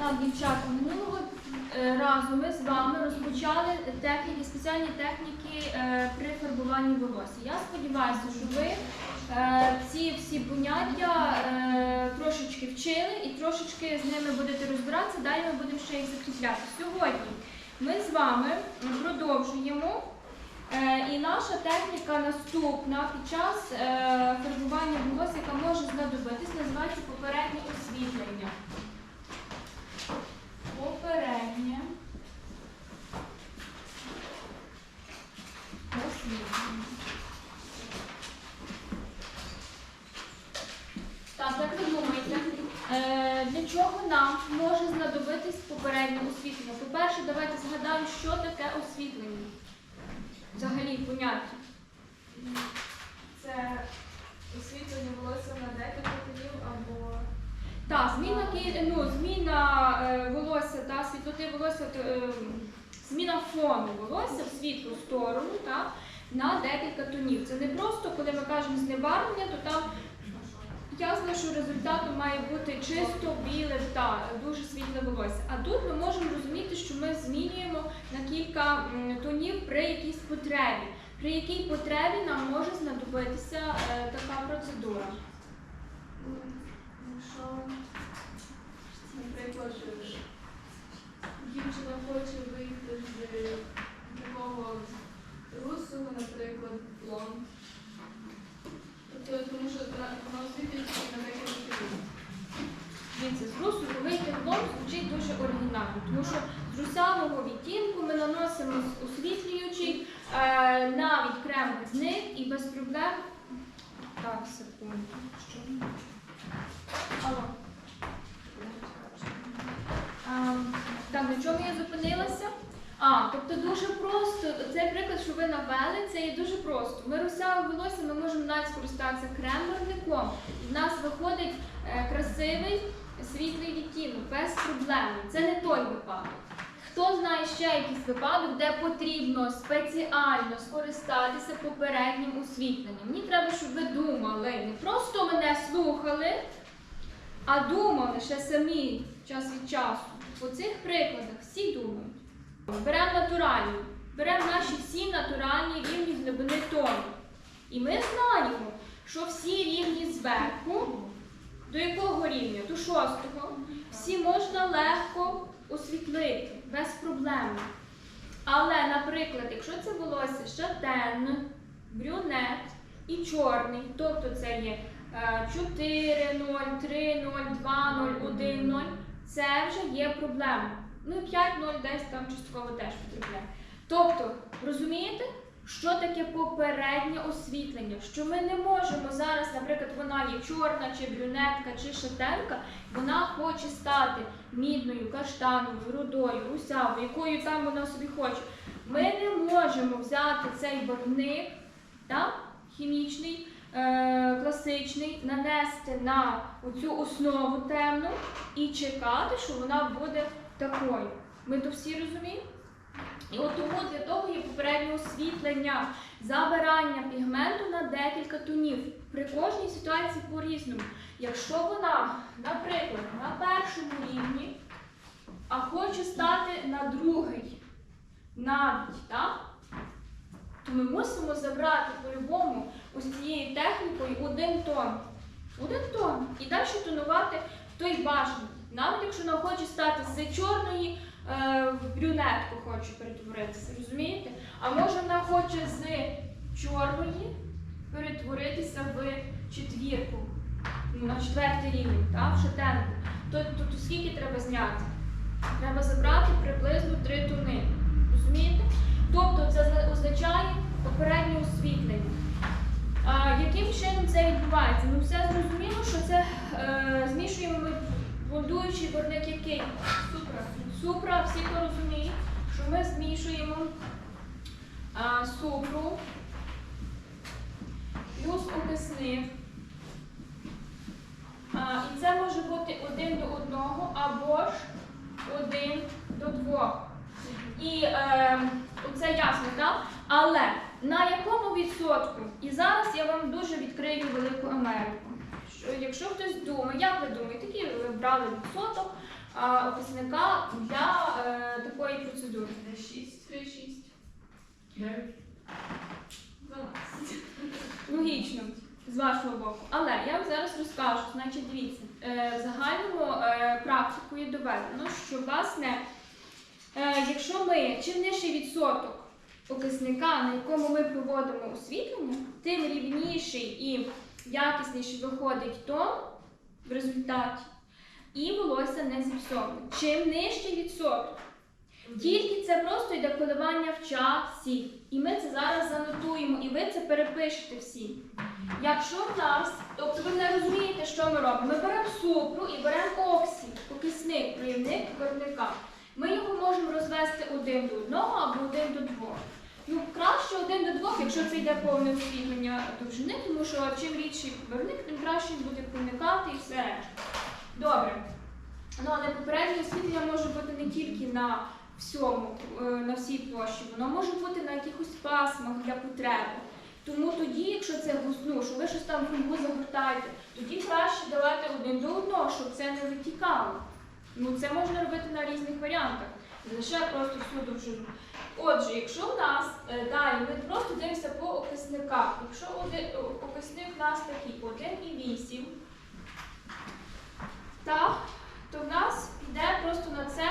Так, дівчата, минулого е, разу ми з вами розпочали техніки, спеціальні техніки е, при фарбуванні волосся. Я сподіваюся, що ви е, ці всі поняття трошечки вчили і трошечки з ними будете розбиратися. Далі ми будемо ще їх закріпляти. Сьогодні ми з вами продовжуємо. І наша техніка наступна під час фарбування волосся, яка може знадобитись, називається попереднє освітлення. Попереднє освітлення. Так, як ви думаєте, е, для чого нам може знадобитись попереднє освітлення? По-перше, давайте згадаємо, що таке освітлення. Взагалі поняття. Це освітлення волосся на декілька днів або Так, зміна ну, зміна е, волосся та світлоти волосся, е, зміна фону волосся в світлу сторону та, на декілька тонів. Це не просто, коли ми кажемо знебарвлення, то там ясно, що результатом має бути чисто біле та дуже світле волосся. А тут ми можемо розуміти, що ми змінюємо на кілька тонів при якійсь потребі. При якій потребі нам може знадобитися е, така процедура. м, якщо, наприклад, ж дівчина хоче вийти з такого русого, наприклад, блонд. Тобто, тому що на- вона освітлюється на декілька днів. Дивіться, з русу вийти в блонд звучить дуже оригінально, тому що з русявого відтінку ми наносимо освітлюючий е, навіть крем без них і без проблем. Так, секунду. Що? Алло. А, так, на чому я зупинилася? А, тобто дуже просто, цей приклад, що ви навели, це є дуже просто. Ми русяве волосся, ми можемо навіть скористатися крем-барвником. І в нас виходить е, красивий світлий відтінок, без проблем. Це не той випадок. Хто знає ще якийсь випадок, де потрібно спеціально скористатися попереднім освітленням? Мені треба, щоб ви думали, не просто мене слухали, а думали ще самі час від часу. По цих прикладах всі думають. Беремо натуральні, беремо наші всі натуральні рівні глибини тону. І ми знаємо, що всі рівні зверху, до якого рівня? До шостого, всі можна легко освітлити, без проблем. Але, наприклад, якщо це волосся шатен, брюнет і чорний, тобто це є е, 4, 0, 3, 0, 2, 0, 1, 0, це вже є проблема. Ну і 5, 0 десь там частково теж потрапляє. Тобто, розумієте, що таке попереднє освітлення? Що ми не можемо зараз, наприклад, вона є чорна, чи брюнетка, чи шатенка, вона хоче стати мідною, каштановою, рудою, русявою, якою там вона собі хоче. Ми не можемо взяти цей барвник, так, хімічний, е, класичний, нанести на оцю основу темну і чекати, що вона буде такою. Ми то всі розуміємо? І от тому для того є попереднє освітлення, забирання пігменту на декілька тонів. При кожній ситуації по-різному. Якщо вона, наприклад, на першому рівні, а хоче стати на другий, навіть, так? то ми мусимо забрати по-любому ось цією технікою один тон. Один тон. І далі тонувати той бажаний. Навіть якщо вона хоче стати з чорної в брюнетку хоче перетворитися, розумієте? А може вона хоче з чорної перетворитися в четвірку, ну, на четвертий рівень, так, в шатенку. То, то, то скільки треба зняти? Треба забрати приблизно три тони. Розумієте? Тобто це означає попереднє освітлення. А, яким чином це відбувається? Ну, все зрозуміло, що це е, змішуємо ми блондуючий барник який? Супра. Супра, всі хто розуміє, що ми змішуємо а, супру плюс окисник. А, і це може бути один до одного або ж один до двох. І е, це ясно, так? Але на якому відсотку? І зараз я вам дуже відкрию Велику Америку. Що, якщо хтось думає, як ви думаєте, який ви брали відсоток а, окисника для е, такої процедури? Де 6? 3, 6. 9. 12. Логічно, з вашого боку. Але я вам зараз розкажу. Значить, дивіться, е, в загальному е, практикою доведено, що власне, е, якщо ми чим нижчий відсоток окисника, на якому ми проводимо освітлення, тим рівніший і якісніший виходить тон в результаті, і волосся не зіпсоване. Чим нижчий відсоток. Тільки це просто йде коливання в часі. І ми це зараз занотуємо, і ви це перепишете всі. Якщо в нас, тобто ви не розумієте, що ми робимо. Ми беремо супру і беремо оксі, окисник, проявник виробника. Ми його можемо розвести один до одного або один до двох. Ну, краще один до двох, якщо це йде повне освітлення довжини, тому що чим рідший виробник, тим краще він буде проникати і все решта. Добре. Ну, але попереднє освітлення може бути не тільки на всьому, е, на всій площі, воно може бути на якихось пасмах для потреби. Тому тоді, якщо це гусну, що ви щось там фольгу загортаєте, тоді краще давати один до одного, щоб це не витікало. Ну, це можна робити на різних варіантах. Не лише просто всю довжину. Отже, якщо в нас е, далі ми просто дивимося по окисниках. Якщо один, о- окисник у нас такий 1,8, так, то в нас йде просто на це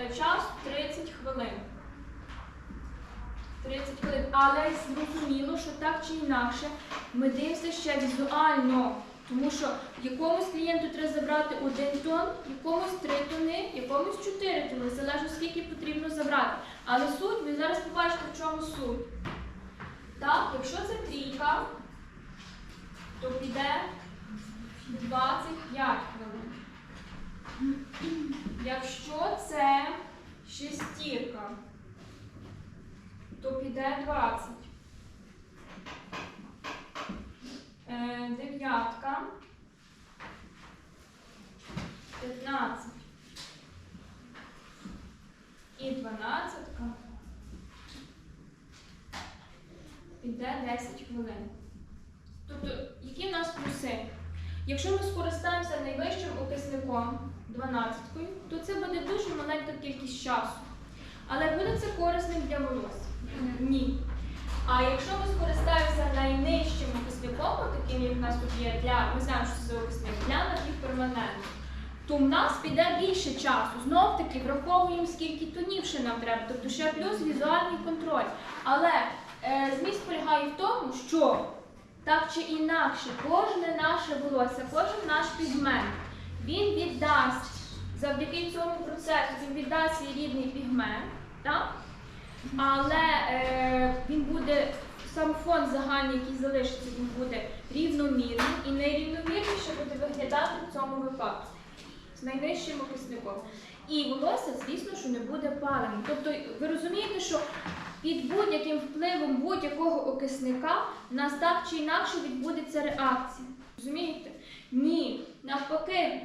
е, час 30 хвилин. 30 хвилин. Але зрозуміло, що так чи інакше ми дивимося ще візуально. Тому що якомусь клієнту треба забрати один тон, якомусь три тони, якомусь чотири тони, залежно скільки потрібно забрати. Але суть, ви зараз побачите, в чому суть. Так, якщо це трійка, то піде 25 хвилин. Якщо це шестірка, то піде 20. Е, дев'ятка. 15. І дванадцятка. Піде 10 хвилин. Тобто, які в нас плюси? Якщо ми скористаємося найвищим окисником 12, то це буде дуже маленька кількість часу. Але буде це корисним для волосся? Ні. А якщо ми скористаємося найнижчим окисником, таким як в нас тут є для, ми знаємо, що це окисник, для напівперманенту, то в нас піде більше часу. Знов таки враховуємо, скільки тонів ще нам треба, тобто ще плюс візуальний контроль. Але е, зміст полягає в тому, що так чи інакше, кожне наше волосся, кожен наш пігмент, він віддасть завдяки цьому процесу, він віддасть свій рідний пігмент, так? Але е, він буде, сам фон загальний, який залишиться, він буде рівномірним і найрівномірніше буде виглядати в цьому випадку з найнижчим окисником. І волосся, звісно, що не буде паленим. Тобто, ви розумієте, що під будь-яким впливом будь-якого окисника в нас так чи інакше відбудеться реакція. Розумієте? Ні. Навпаки,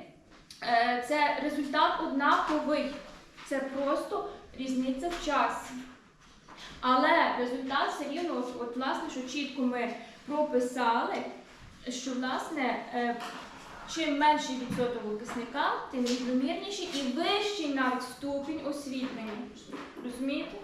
е, це результат однаковий. Це просто різниця в часі. Але результат все рівно, от, власне, що чітко ми прописали, що власне е, чим менший відсоток окисника, тим рівномірніший і вищий навіть ступінь освітлення. Розумієте?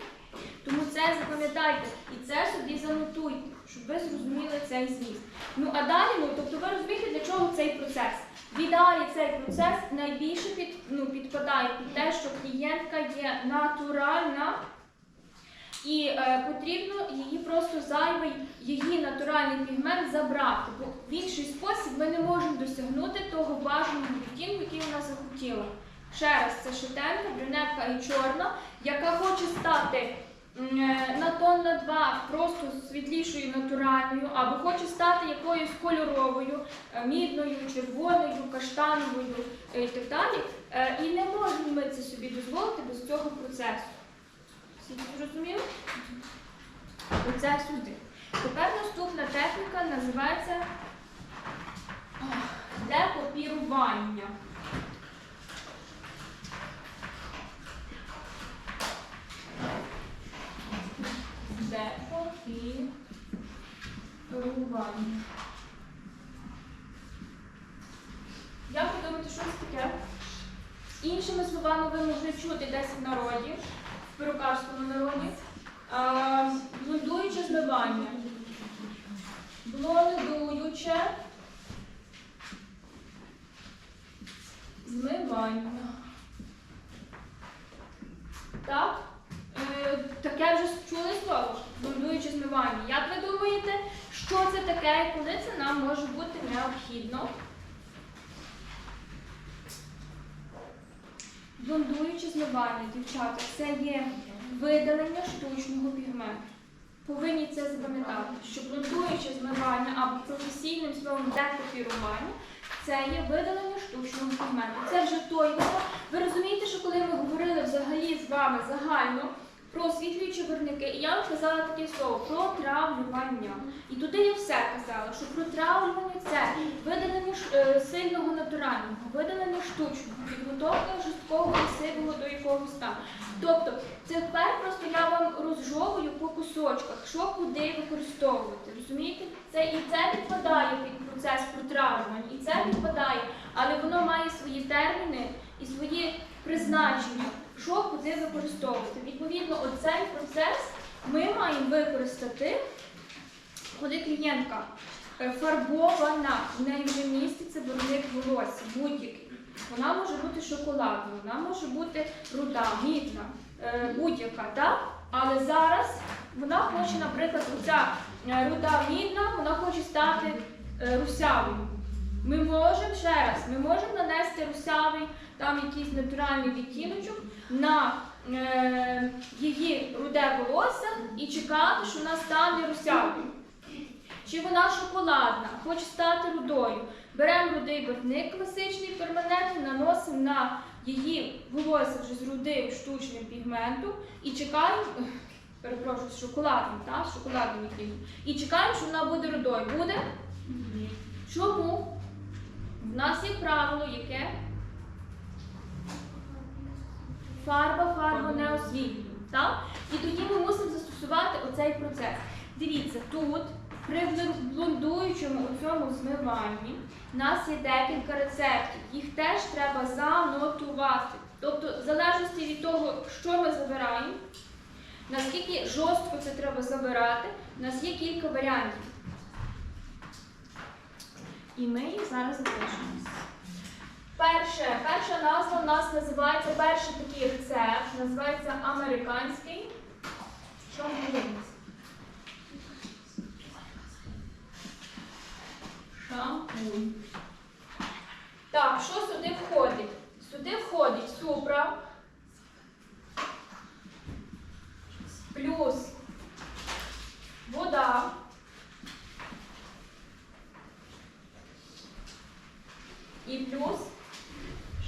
Тому це запам'ятайте і це собі занотуйте, щоб ви зрозуміли цей зміст. Ну а далі, ну тобто ви розумієте, для чого цей процес? В ідеалі цей процес найбільше під, ну, підпадає під те, що клієнтка є натуральна. І е, потрібно її просто зайвий, її натуральний пігмент забрати, бо в інший спосіб ми не можемо досягнути того бажаного відтінку, який вона захотіла. Ще раз, це шатенка, брюнетка і чорна, яка хоче стати е, на тон на два просто світлішою натуральною, або хоче стати якоюсь кольоровою, е, мідною, червоною, каштановою е, і так далі. Е, І не можемо ми це собі дозволити без цього процесу. Всі зрозуміли? Оце сюди. Тепер наступна техніка називається ох, депопірування. Депопірування. Як ви що це таке? Іншими словами, ви могли чути десь в народі, в перукарському народі. А, блондуюче змивання. Блондуюче змивання. Так? Е, таке вже чули слово? Блондуюче змивання. Як ви думаєте, що це таке і коли це нам може бути необхідно? Блондуюче змивання, дівчата, це є видалення штучного пігменту. Повинні це запам'ятати, що блондуюче змивання або професійним словом декопірування це є видалення штучного пігменту. Це вже той етап. Ви розумієте, що коли ми говорили взагалі з вами загально про освітлюючі виробники, і я вам казала слово про травлювання. І туди я все казала, що протравлювання це видалення е, сильного натурального, видалення штучного, підготовка жорсткого і сивого до якогось стану. Тобто, це тепер просто я вам розжовую по кусочках, що куди використовувати. Розумієте? Це і це підпадає під процес протравлювання, і це підпадає, але воно має свої терміни і свої призначення, що куди використовувати. Відповідно, оцей процес ми маємо використати, коли клієнтка е, фарбована, в неї вже міститься барвник волосся, будь-який. Вона може бути шоколадна, вона може бути руда, мідна, е, будь-яка, так? Але зараз вона хоче, наприклад, оця е, руда мідна, вона хоче стати русявою. Ми можемо ще раз, ми можемо нанести русявий, там якийсь натуральний відтіночок на її руде волосся і чекати, що вона стане русявою. Чи вона шоколадна, хоче стати рудою. Беремо рудий барвник класичний перманентний, наносимо на її волосся вже з рудим штучним пігментом і чекаємо, перепрошую, з шоколадним, так, з шоколадним відтінком. І чекаємо, що вона буде рудою. Буде? Чому? В нас є правило, яке фарба фарбу не освітлює. І тоді ми мусимо застосувати оцей процес. Дивіться, тут при блондуючому цьому змиванні у нас є декілька рецептів. Їх теж треба занотувати. Тобто, в залежності від того, що ми забираємо, наскільки жорстко це треба забирати, у нас є кілька варіантів. І ми їх зараз запишемо. Перше, перша назва у нас називається перший такий рецепт, називається американський шампунь. Шампунь. Так, що сюди входить? Сюди входить супра плюс вода. І плюс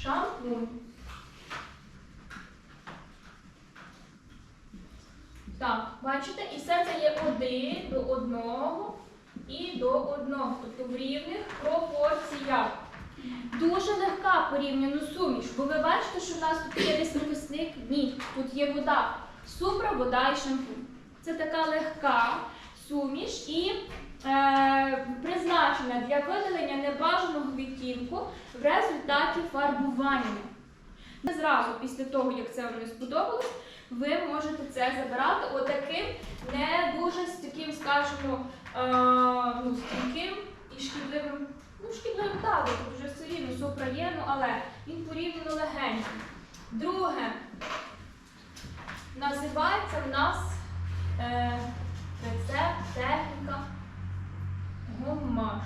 шампунь. Так, бачите, і все це є один до одного і до одного, тобто в рівних пропорціях. Дуже легка порівняно суміш, бо ви бачите, що в нас тут є десь навісник? Ні, тут є вода. Супра, вода і шампунь. Це така легка суміш і призначена для видалення небажаного відтінку в результаті фарбування. Не зразу після того, як це вам не сподобалось, ви можете це забирати отаким не дуже з скажімо, е, ну, стійким і шкідливим. Ну, шкідливим так, тут вже все рівно супра але він порівняно легенький. Друге, називається в нас е, рецепт техніка гомаш.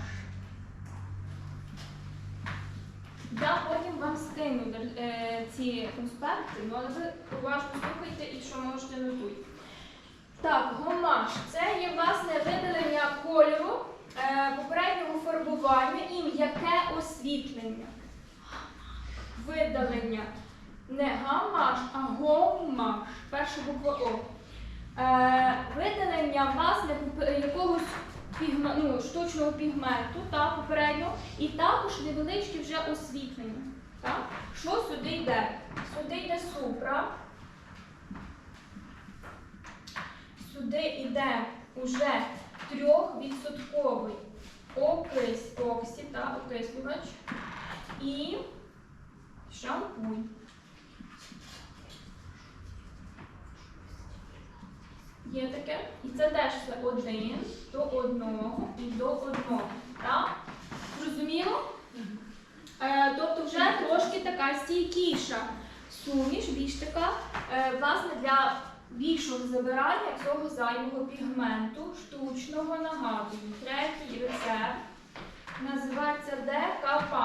Я потім вам скину е, ці конспекти, ну, але ви уважно слухайте і що можете нотуйте. Так, гомаш це є власне видалення кольору е, попереднього фарбування і м'яке освітлення. Видалення не гамаш, а гомаш. Перша буква О. Е, видалення власне якогось пігме- ну, штучного пігменту та, попередньо, і також невеличке вже освітлення. Так? Що сюди йде? Сюди йде супра. Сюди йде уже трьохвідсотковий окис, оксі, окислювач. І Шампунь. Є таке. І це теж все один до одного і до одного. Так? Зрозуміло? Е, тобто вже трошки така стійкіша суміш, більш така, е, власне, для більшого забирання цього зайвого пігменту, штучного нагадую. Третій рецепт називається декапаж.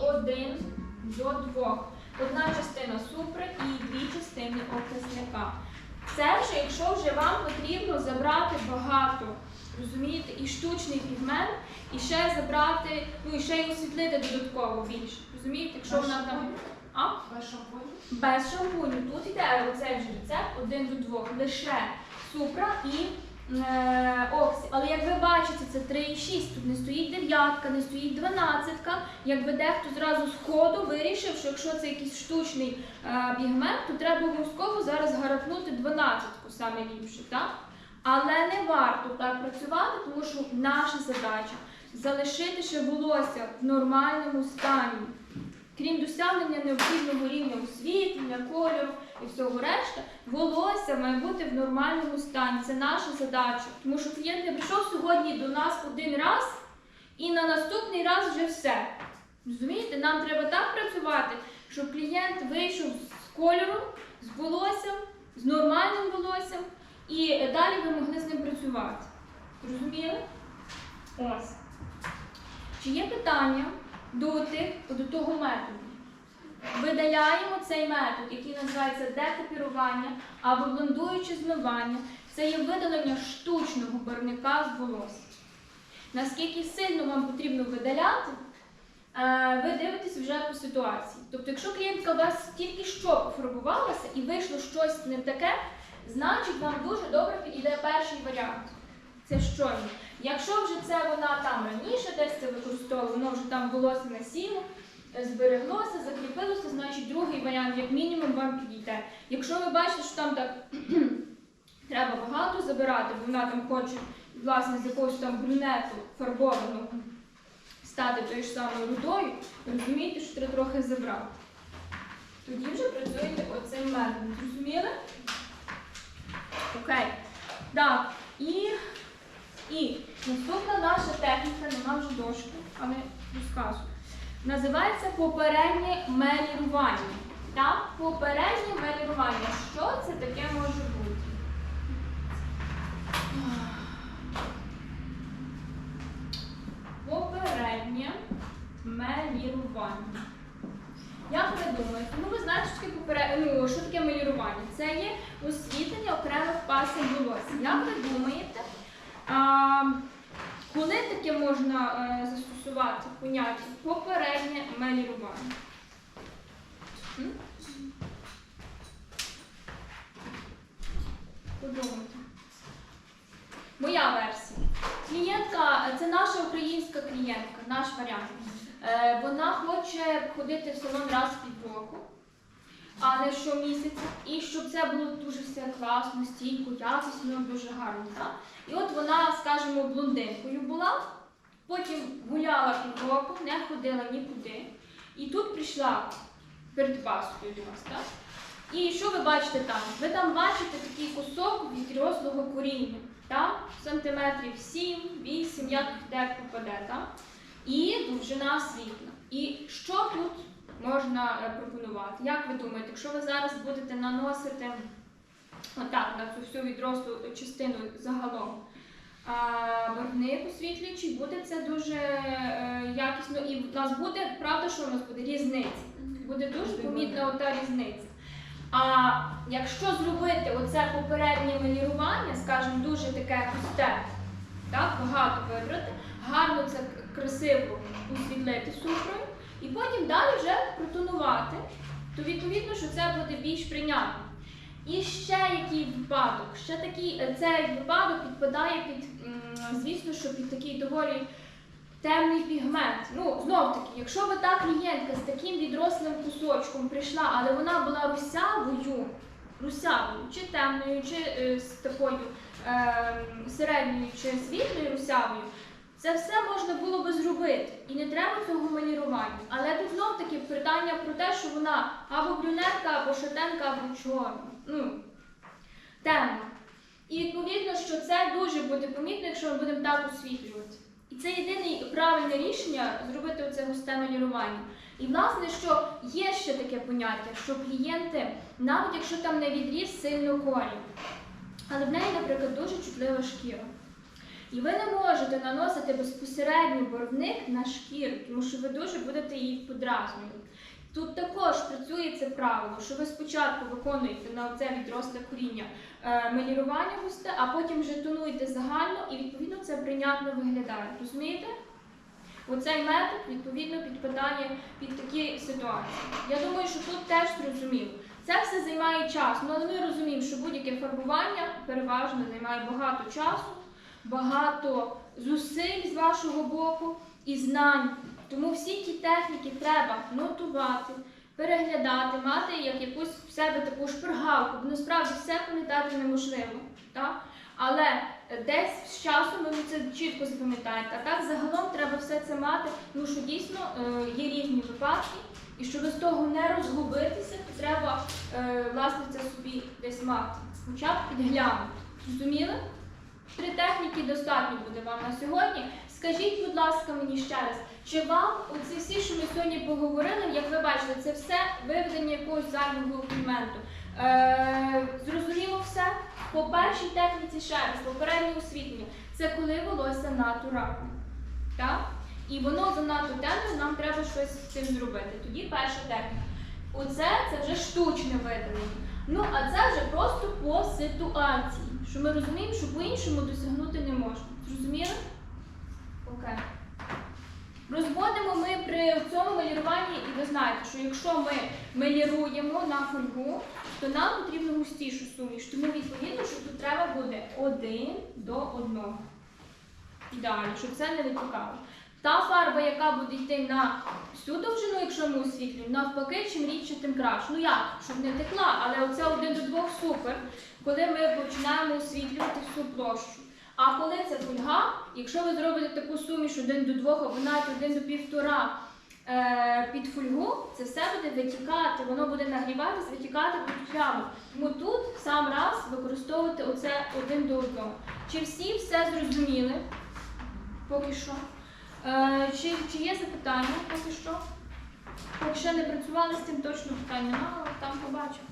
Один до двох. Одна частина супра і дві частини окресника. Це вже, якщо вже вам потрібно забрати багато, розумієте, і штучний пігмент, і ще забрати, ну і ще й освітлити додатково більш. Розумієте, якщо вона там. А? Без шампуню? Без шампуню. Тут йде оцей вже рецепт 1 до двох. Лише супра і оксі. Але як ви бачите, це 3,6. Тут не стоїть дев'ятка, не стоїть дванадцятка. Якби дехто зразу з ходу вирішив, що якщо це якийсь штучний е, пігмент, то треба обов'язково зараз гарапнути дванадцятку саме ліпше. Так? Але не варто так працювати, тому що наша задача залишити ще волосся в нормальному стані. Крім досягнення необхідного рівня освітлення, кольору і всього решта, волосся має бути в нормальному стані. Це наша задача. Тому що клієнт не прийшов сьогодні до нас один раз і на наступний раз вже все. Розумієте, нам треба так працювати, щоб клієнт вийшов з кольором, з волоссям, з нормальним волоссям, і далі ви могли з ним працювати. Розуміли? Ось. Чи є питання до, до того методу? Видаляємо цей метод, який називається декопірування або блондуюче змивання. Це є видалення штучного барвника з волосся. Наскільки сильно вам потрібно видаляти, е, ви дивитесь вже по ситуації. Тобто, якщо клієнтка у вас тільки що пофарбувалася і вийшло щось не таке, значить вам дуже добре підійде перший варіант. Це щойно. Якщо вже це вона там раніше десь це використовувала, воно вже там волосся насіло, е, збереглося, закріпилося, значить другий варіант, як мінімум, вам підійде. Якщо ви бачите, що там так треба багато забирати, бо вона там хоче власне з якогось там брюнету фарбованого стати тою ж самою рудою, розумієте, що треба трохи забрати. Тоді вже працюєте оцим методом. Зрозуміли? Окей. Так, і і наступна наша техніка, нема вже дошки, але розказую. Називається попереднє мелірування. Так? Попереднє мелірування. Що це таке може бути? Попереднє мелірування. Як ви думаєте? Ну ви знаєте, що таке попере... ну, що таке мелірування? Це є освітлення окремих пасів волосся. Як ви думаєте? Коли таке можна е, застосувати поняття попереднє мелірування? Подумайте. Моя версія. Клієнтка, це наша українська клієнтка, наш варіант. Е, вона хоче ходити в салон раз в півроку, а не щомісяця. І щоб це було дуже все класно, стійко, якісно, дуже гарно. Так? І от вона, скажімо, блондинкою була, потім гуляла півроку, не ходила нікуди. І тут прийшла перед Паскою до вас, так? І що ви бачите там? Ви там бачите такий кусок відрослого коріння, так? сантиметрів 7-8, як де попаде, так? І довжина світла. І що тут можна е, пропонувати? Як ви думаєте, якщо ви зараз будете наносити отак на цю всю відрослу частину загалом, барвник освітлюючий, буде це дуже е, якісно і в нас буде, правда, що у нас буде різниця. Буде дуже помітна ота різниця. А якщо зробити оце попереднє малірування, скажімо, дуже таке густе, так, багато вибрати, гарно це красиво освітлити суфрою, і потім далі вже протонувати, то відповідно, що це буде більш прийнятно. І ще який випадок? Ще такий е, цей випадок підпадає під, звісно, що під такий доволі темний пігмент. Ну, знов таки, якщо би та клієнтка з таким відрослим кусочком прийшла, але вона була русявою, русявою, чи темною, чи е, з такою е, середньою, чи світлою русявою, це все можна було би зробити. І не треба цього малірування. Але тут знов таки питання про те, що вона або брюнетка, або шатенка, або чорна. Ну, темна. І відповідно, що це дуже буде помітно, якщо ми будемо так освітлювати. І це єдине правильне рішення зробити оце густе малювання. І власне, що є ще таке поняття, що клієнти, навіть якщо там не відріз сильно колір, але в неї, наприклад, дуже чутлива шкіра. І ви не можете наносити безпосередньо барвник на шкіру, тому що ви дуже будете її подразнювати. Тут також працює це правило, що ви спочатку виконуєте на це відросле коріння е, малірування густе, а потім вже тонуєте загально і відповідно це прийнятно виглядає. Розумієте? Оцей метод відповідно підпадає під такі ситуації. Я думаю, що тут теж зрозуміло. Це все займає час, але ми розуміємо, що будь-яке фарбування переважно займає багато часу, багато зусиль з вашого боку і знань. Тому всі ті техніки треба нотувати, переглядати, мати як якусь в себе таку шпаргалку, бо насправді все пам'ятати неможливо. Так? Але е, десь з часом ви це чітко запам'ятаєте. А так загалом треба все це мати, тому що дійсно е, є різні випадки, і щоб з того не розгубитися, треба е, власне це собі десь мати. Хоча б підглянути. Зрозуміли? Три техніки достатньо буде вам на сьогодні. Скажіть, будь ласка, мені ще раз, чи вам оці всі, що ми сьогодні поговорили, як ви бачите, це все виведення якогось зайвого пігменту. Е, зрозуміло все? По першій техніці ще раз, попереднє освітлення. Це коли волосся натуральне. Так? І воно занадто темне, нам треба щось з цим зробити. Тоді перша техніка. Оце це вже штучне видалення. Ну, а це вже просто по ситуації. Що ми розуміємо, що по-іншому досягнути не можна. Зрозуміли? Окей. Розводимо ми при цьому маліруванні, і ви знаєте, що якщо ми маліруємо на фольгу, то нам потрібно густішу суміш. Тому відповідно, що тут треба буде один до одного. Ідеально, щоб це не витікало. Та фарба, яка буде йти на всю довжину, якщо ми освітлюємо, навпаки, чим рідше, тим краще. Ну як, щоб не текла, але оце один до двох супер, коли ми починаємо освітлювати всю площу. А коли це фольга, якщо ви зробите таку суміш один до двох або навіть один до півтора е, під фольгу, це все буде витікати, воно буде нагріватися, витікати під пляму. Тому тут сам раз використовувати оце один до одного. Чи всі все зрозуміли? Поки що. Е, чи, чи є запитання поки що? Ще не працювали з цим точно питань немає, там побачимо.